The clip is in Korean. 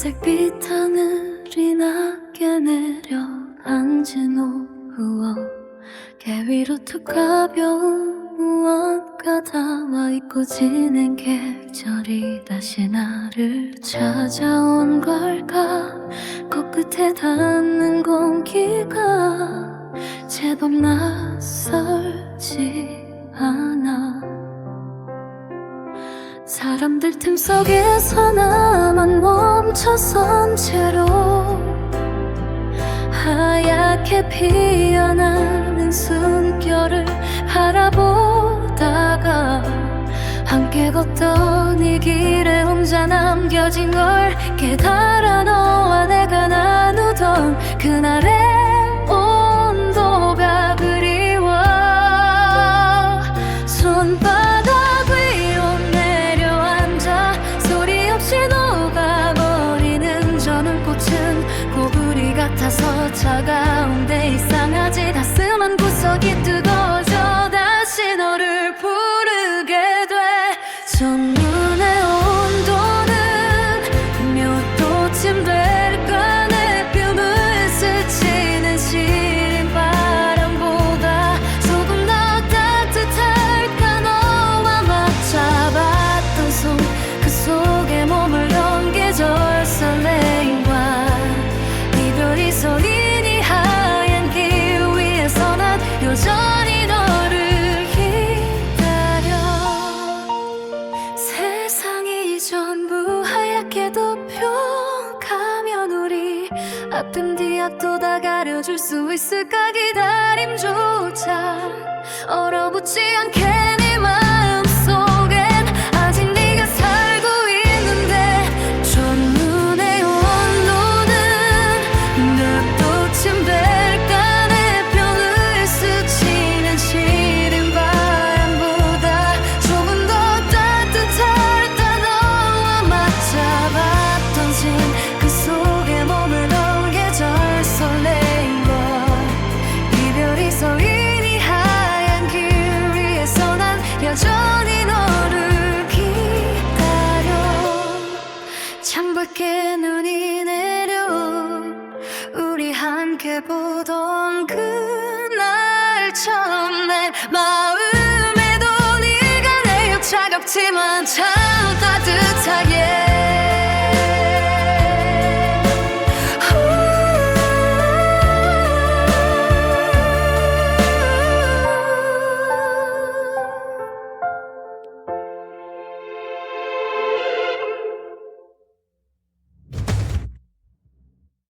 회색빛 하늘이 낮게 내려 앉은 오후어 개 위로 툭 가벼운 무언가 닿아 있고 지낸 계절이 다시 나를 찾아온 걸까? 코끝에 닿는 공기가 제법 낯설지 사람들 틈 속에서 나만 멈춰선 채로 하얗게 피어나는 숨결을 바라보다가 함께 걷던 이 길에 혼자 남겨진 걸 깨달아 너와 내가 나누던 그날의 같아서 차가운데 이상하지. 따스한 구석이 뜨 앞뒤 뒤앞도 다 가려줄 수 있을까 기다림조차. 얼어붙지 않게 함께 보던 그날 처음 내 마음에도 네가 내요 차갑지만 참